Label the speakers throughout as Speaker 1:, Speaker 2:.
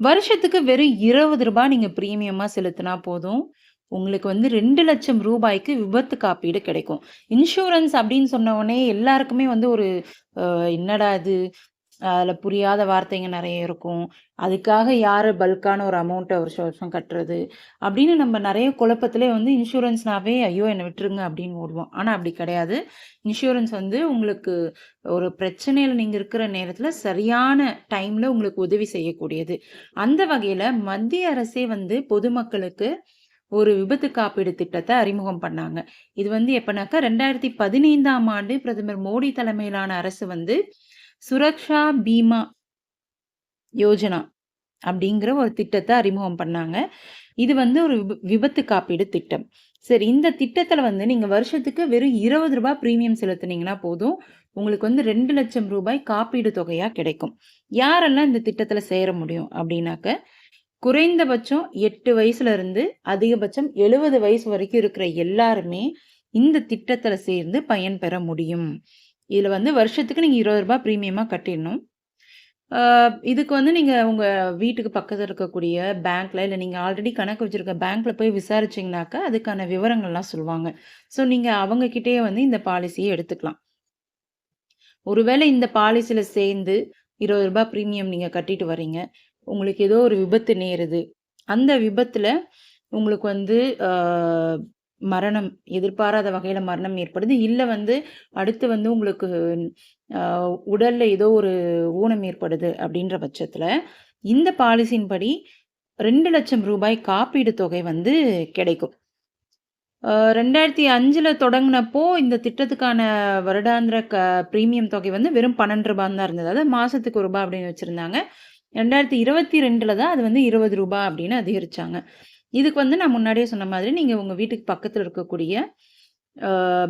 Speaker 1: வருஷத்துக்கு வெறும் இருபது ரூபாய் நீங்கள் பிரீமியமா செலுத்தினா போதும். உங்களுக்கு வந்து ரெண்டு லட்சம் ரூபாய்க்கு விபத்து காப்பீடு கிடைக்கும். இன்சூரன்ஸ் அப்படின்னு சொன்ன உடனே எல்லாருக்குமே வந்து ஒரு என்னடா இது? அதில் புரியாத வார்த்தைங்க நிறைய இருக்கும். அதுக்காக யார் பல்க்கான ஒரு அமௌண்ட்டை வருஷம் வருஷம் கட்டுறது? அப்படின்னு நம்ம நிறைய குழப்பத்திலே வந்து இன்சூரன்ஸ்னாவே ஐயோ! என்னை விட்டுருங்க அப்படின்னு ஓடுவோம். ஆனால் அப்படி கிடையாது. இன்சூரன்ஸ் வந்து உங்களுக்கு ஒரு பிரச்சனையில் நீங்கள் இருக்கிற நேரத்தில் சரியான டைமில் உங்களுக்கு உதவி செய்யக்கூடியது. அந்த வகையில் மத்திய அரசே வந்து பொதுமக்களுக்கு ஒரு விபத்து காப்பீடு திட்டத்தை அறிமுகம் பண்ணாங்க. இது வந்து எப்பனாக்கா 2015ஆம் ஆண்டு பிரதமர் மோடி தலைமையிலான அரசு வந்து சுரக்ஷா பீமா யோஜனா அப்படிங்கிற ஒரு திட்டத்தை அறிமுகம் பண்ணாங்க. இது வந்து ஒரு விப விபத்து காப்பீடு திட்டம். சரி இந்த திட்டத்தில் வந்து நீங்கள் வருஷத்துக்கு வெறும் இருபது ரூபாய் ப்ரீமியம் செலுத்துனீங்கன்னா போதும். உங்களுக்கு வந்து ரெண்டு லட்சம் ரூபாய் காப்பீடு தொகையாக கிடைக்கும். யாரெல்லாம் இந்த திட்டத்தில் சேர முடியும் அப்படின்னாக்க, குறைந்தபட்சம் எட்டு வயசுல இருந்து அதிகபட்சம் 70 வயசு வரைக்கும் இருக்கிற எல்லாருமே இந்த திட்டத்தில் சேர்ந்து பயன்பெற முடியும். இதில் வந்து வருஷத்துக்கு நீங்கள் இருபது ரூபா ப்ரீமியமாக கட்டிடணும். இதுக்கு வந்து நீங்கள் உங்கள் வீட்டுக்கு பக்கத்தில் இருக்கக்கூடிய பேங்க்கில் இல்லை நீங்கள் ஆல்ரெடி கணக்கு வச்சுருக்க பேங்க்கில் போய் விசாரிச்சீங்கனாக்கா, அதுக்கான விவரங்கள்லாம் சொல்லுவாங்க. ஸோ நீங்கள் அவங்கக்கிட்டே வந்து இந்த பாலிசியை எடுத்துக்கலாம். ஒருவேளை இந்த பாலிசியில் சேர்ந்து இருபது ரூபா ப்ரீமியம் நீங்கள் கட்டிட்டு வரீங்க. உங்களுக்கு ஏதோ ஒரு விபத்து நேருது. அந்த விபத்தில் உங்களுக்கு வந்து மரணம் எதிர்பாராத வகையில் மரணம் ஏற்படுது. இல்லை வந்து அடுத்து வந்து உங்களுக்கு உடலில் ஏதோ ஒரு ஊனம் ஏற்படுது அப்படின்ற பட்சத்தில் இந்த பாலிசியின்படி ரூ. 2,00,000 காப்பீடு தொகை வந்து கிடைக்கும். ரெண்டாயிரத்தி அஞ்சில் தொடங்கினப்போ இந்த திட்டத்துக்கான வருடாந்திர க பிரீமியம் தொகை வந்து வெறும் பன்னெண்டு 12 தான் இருந்தது. அதாவது மாதத்துக்கு ஒரு ரூபாய் அப்படின்னு வச்சிருந்தாங்க. 2022ல தான் அது வந்து இருபது ரூபாய் அப்படின்னு அதிகரிச்சாங்க. இதுக்கு வந்து நான் முன்னாடியே சொன்ன மாதிரி நீங்கள் உங்கள் வீட்டுக்கு பக்கத்தில் இருக்கக்கூடிய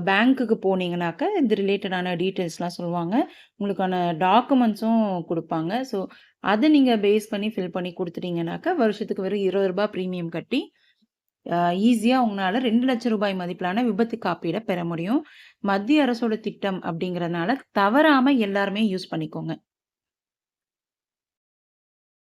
Speaker 1: பேங்க்குக்கு போனீங்கனாக்க, இது ரிலேட்டடான டீட்டெயில்ஸ்லாம் சொல்லுவாங்க. உங்களுக்கான டாக்குமெண்ட்ஸும் கொடுப்பாங்க ஸோ அதை நீங்கள் பேஸ் பண்ணி ஃபில் பண்ணி குடுத்துட்டீங்கனாக்கா, வருஷத்துக்கு வெறும் இருபது ரூபா ப்ரீமியம் கட்டி ஈஸியாக உங்களால் ரெண்டு லட்சம் ரூபாய் மதிப்பிலான விபத்து காப்பீடை பெற முடியும். மத்திய அரசோட திட்டம் அப்படிங்கிறதுனால தவறாமல் எல்லாருமே யூஸ் பண்ணிக்கோங்க.